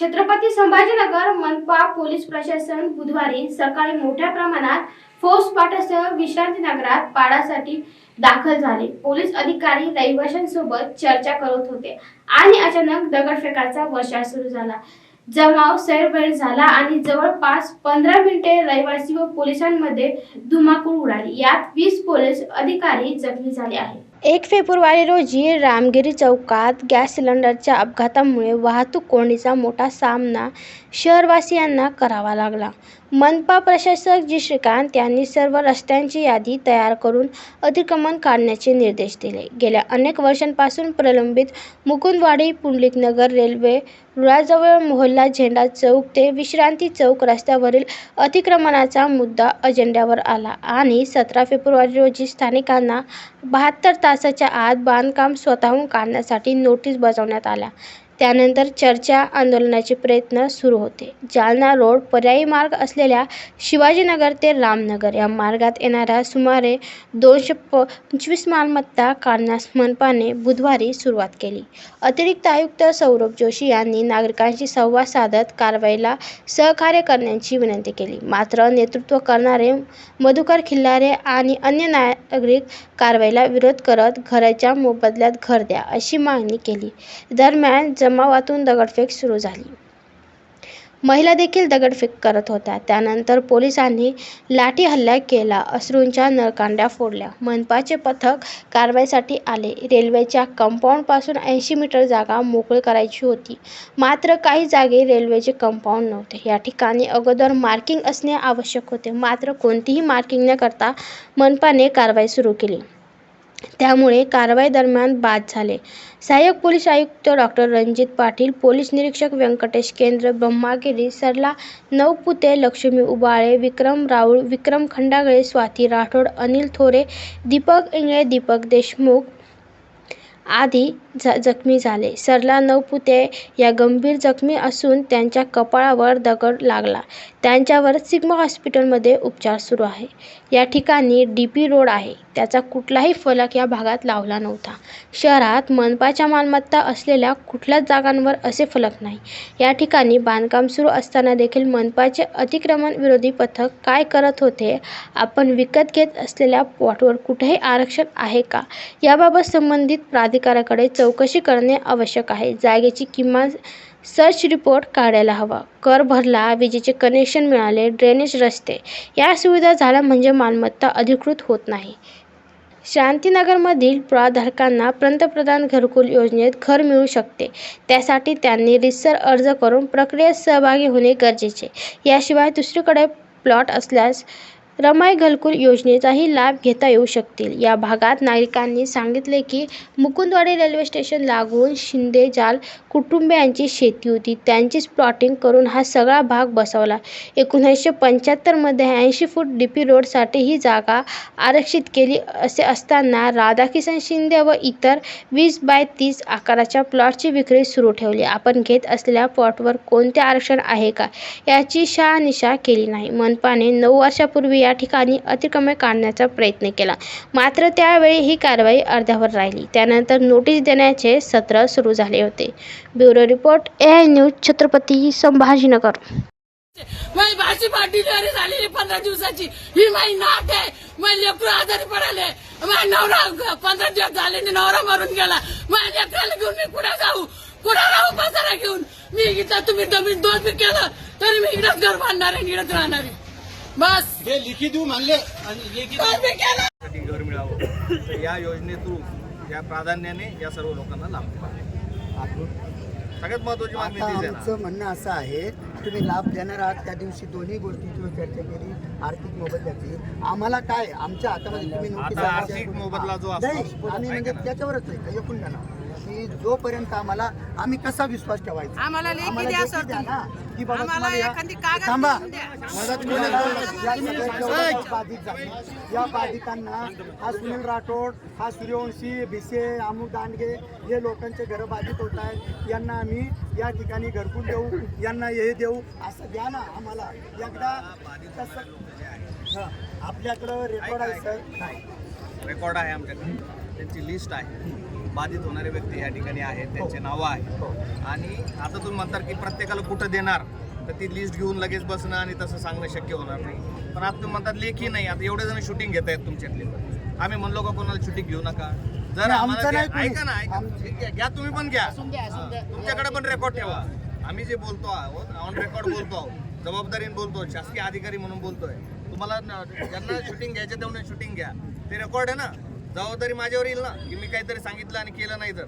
छत्रपती संभाजीनगर मनपा पोलीस प्रशासन बुधवारी सकाळी मोठ्या प्रमाणात फौजफाटासह विश्रांती नगरात पाडासाठी दाखल झाले. पोलीस अधिकारी रहिवाशांसोबत चर्चा करत होते आणि अचानक दगडफेकाचा वर्षा सुरू झाला. जमाव सैरभैर झाला आणि जवळपास पंधरा मिनिटे रहिवासी व पोलिसांमध्ये धुमाकूळ उडाली. यात वीस पोलीस अधिकारी जखमी झाले आहेत. एक फेब्रुवारी रोजी रामगिरी चौकात गॅस सिलेंडरच्या अपघातामुळे वाहतूक कोंडीचा मोठा सामना शहरवासियांना करावा लागला. मनपा प्रशासक जी. श्रीकांत यांनी सर्व रस्त्यांची यादी तयार करून अतिक्रमण काढण्याचे निर्देश दिले. गेल्या अनेक वर्षांपासून प्रलंबित मुकुंदवाडी पुंडलिकनगर रेल्वे रुळाजवळ मोहल्ला झेंडा चौक ते विश्रांती चौक रस्त्यावरील अतिक्रमणाचा मुद्दा अजेंड्यावर आला आणि सतरा फेब्रुवारी रोजी स्थानिकांना बहात्तर तासाच्या आत बांधकाम स्वतःहून काढण्यासाठी नोटीस बजावण्यात आल्या त्यानंतर चर्चा आंदोलनाचे प्रयत्न सुरू होते. जालना रोड पर्यायी मार्ग असलेल्या शिवाजीनगर ते रामनगर या मार्गात येणाऱ्या सुमारे दोनशे पंचवीस मालमत्ता काढण्यास मनपाने बुधवारी सुरुवात केली. अतिरिक्त आयुक्त सौरभ जोशी यांनी नागरिकांशी संवाद साधत कारवाईला सहकार्य करण्याची विनंती केली. मात्र नेतृत्व करणारे मधुकर खिल्लारे आणि अन्य नागरिक कारवाईला विरोध करत घराच्या मोबदल्यात घर द्या अशी मागणी केली. दरम्यान जमावातून दगडफेक सुरू झाली. महिला देखील दगडफेक करत होत्या. त्यानंतर पोलिसांनी लाठी हल्ला केला. अश्रूंच्या नळकांड्या फोडल्या. मनपाचे पथक कारवाईसाठी आले. रेल्वेच्या कंपाऊंडपासून ऐंशी मीटर जागा मोकळी करायची होती. मात्र काही जागी रेल्वेचे कंपाऊंड नव्हते. या ठिकाणी अगोदर मार्किंग असणे आवश्यक होते. मात्र कोणतीही मार्किंग न करता मनपाने कारवाई सुरू केली. त्यामुळे कारवाई दरम्यान बाद झाले. सहाय्यक पोलीस आयुक्त डॉक्टर रणजित पाटील पोलीस निरीक्षक व्यंकटेश केंद्र ब्रह्मागिरी सरला नवपुते लक्ष्मी उबाळे विक्रम राऊळ विक्रम खंडागळे स्वाती राठोड अनिल थोरे दीपक इंगळे दीपक देशमुख आदी ज जखमी झाले. सरला नवपुते या गंभीर जखमी असून त्यांच्या कपाळावर दगड लागला. त्यांच्यावर सिग्मा हॉस्पिटलमध्ये उपचार सुरू आहे. या ठिकाणी डी पी रोड आहे. त्याचा कुठलाही फलक या भागात लावला नव्हता. शहरात मनपाच्या मालमत्ता असलेल्या कुठल्याच जागांवर असे फलक नाही. या ठिकाणी बांधकाम सुरू असताना देखील मनपाचे अतिक्रमण विरोधी पथक काय करत होते आपण विकत घेत असलेल्या प्लॉटवर कुठेही आरक्षण आहे का? याबाबत संबंधित प्राधिकाराकडे चौ चौकशी करणे आवश्यक आहे. जागेची किमान सर्च रिपोर्ट काढायला हवा. कर भरला विजेचे कनेक्शन मिळाले ड्रेनेज रस्ते. या सुविधा झाल्या म्हणजे मालमत्ता अधिकृत होत नाही. शांतीनगरमधील प्रधारकांना पंतप्रधान घरकुल योजनेत घर मिळू शकते. त्यासाठी त्यांनी रिसर अर्ज करून प्रक्रियेत सहभागी होणे गरजेचे. याशिवाय दुसरीकडे प्लॉट असल्यास रमाई घरकुल योजनेचाही लाभ घेता येऊ शकतील. या भागात नागरिकांनी सांगितले की मुकुंदवाडी रेल्वे स्टेशन लागून शिंदेजाल कुटुंबियांची शेती होती. त्यांचीच प्लॉटिंग करून हा सगळा भाग बसवला. एकोणीसशे पंच्याहत्तरमध्ये ऐंशी फूट डी पी रोडसाठी ही जागा आरक्षित केली असे असताना राधाकिशन शिंदे व इतर वीस बाय तीस आकाराच्या प्लॉटची विक्री सुरू ठेवली. आपण घेत असलेल्या प्लॉटवर कोणते आरक्षण आहे का? याची शहानिशा केली नाही. मनपाने नऊ वर्षापूर्वी या ठिकाणी अतिक्रमण काढण्याचा प्रयत्न केला. मात्र त्यावेळी ही कारवाई अर्ध्यावर राहिली. त्यानंतर नोटीस देण्याचे सत्र सुरू झाले होते. Bureau report A I news Chhatrapati Sambhajinagar. माझी भाजी डिलिव्हरी झालेली पंधरा दिवसाची. ही माझी नाक आहे माझे लेकरू आजारी पडले. माझा नवरा पंधरा दिवस झाले नवरा मरून गेला माझ्या लेकराला घेऊन मी कुठे जाऊ. कुठे राहू पसारा घेऊन मी इथं तुम्ही जमीन दोन केलं तरी मी इकडंच घर बांधणार आहे इकडंच राहणार आहे बस. हे लिखित देऊ म्हणले. आणि लेखी घर मिळावं. या योजनेतून या प्राधान्याने या सर्व लोकांना लाभ. सगळ्यात महत्वाची मागणी आमचं म्हणणं असं आहे तुम्ही लाभ देणार आहात त्या दिवशी दोन्ही गोष्टीची चर्चा केली आर्थिक मोबदल्याची आम्हाला काय आमच्या हातामध्ये तुम्ही नोटीस आर्थिक मोबदला जो आम्ही म्हणजे. त्याच्यावरच नाही का एकूण ना की जोपर्यंत आम्हाला आम्ही कसा विश्वास ठेवायचा? आम्हाला बाबा तुम्हाला या- एखादी कागद थांबा. मदत. या बाधित झाली या बाधितांना हा सुनील राठोड हा सूर्यवंशी भिसे अमुक दांडगे हे लोकांचे घरं बाधित होत आहेत. यांना आम्ही या ठिकाणी घरकुल देऊ यांना हे देऊ असं द्या ना आम्हाला. एकदा तसं हं, आपल्याकडं रेकॉर्ड आहे सर नाही रेकॉर्ड आहे आमच्याकडे. त्यांची लिस्ट आहे. बाधित होणारे व्यक्ती या ठिकाणी आहेत त्यांचे नावं आहेत. आणि आता तुम्ही म्हणतात की प्रत्येकाला कुठं देणार? तर ती लिस्ट घेऊन लगेच बसणं आणि तसं सांगणं शक्य होणार नाही. पण आता तुम्ही म्हणतात लेखी नाही आता एवढे जण शूटिंग घेत आहेत तुमच्यातले. आम्ही म्हणलो का कोणाला शूटिंग घेऊ नका? जर आम्हाला आमचं नाही ते- ऐका ना ऐका. घ्या तुम्ही पण घ्या. हा, तुमच्याकडे पण रेकॉर्ड ठेवा. आम्ही जे बोलतो आहोत ऑन रेकॉर्ड बोलतो आहोत. जबाबदारीने बोलतो शासकीय अधिकारी म्हणून बोलतोय. तुम्हाला न- ज्यांना शूटिंग घ्यायचे तेवढे शूटिंग घ्या. ते रेकॉर्ड आहे ना? जबाबदारी माझ्यावर येईल ना? की मी काहीतरी सांगितलं आणि केलं नाही तर?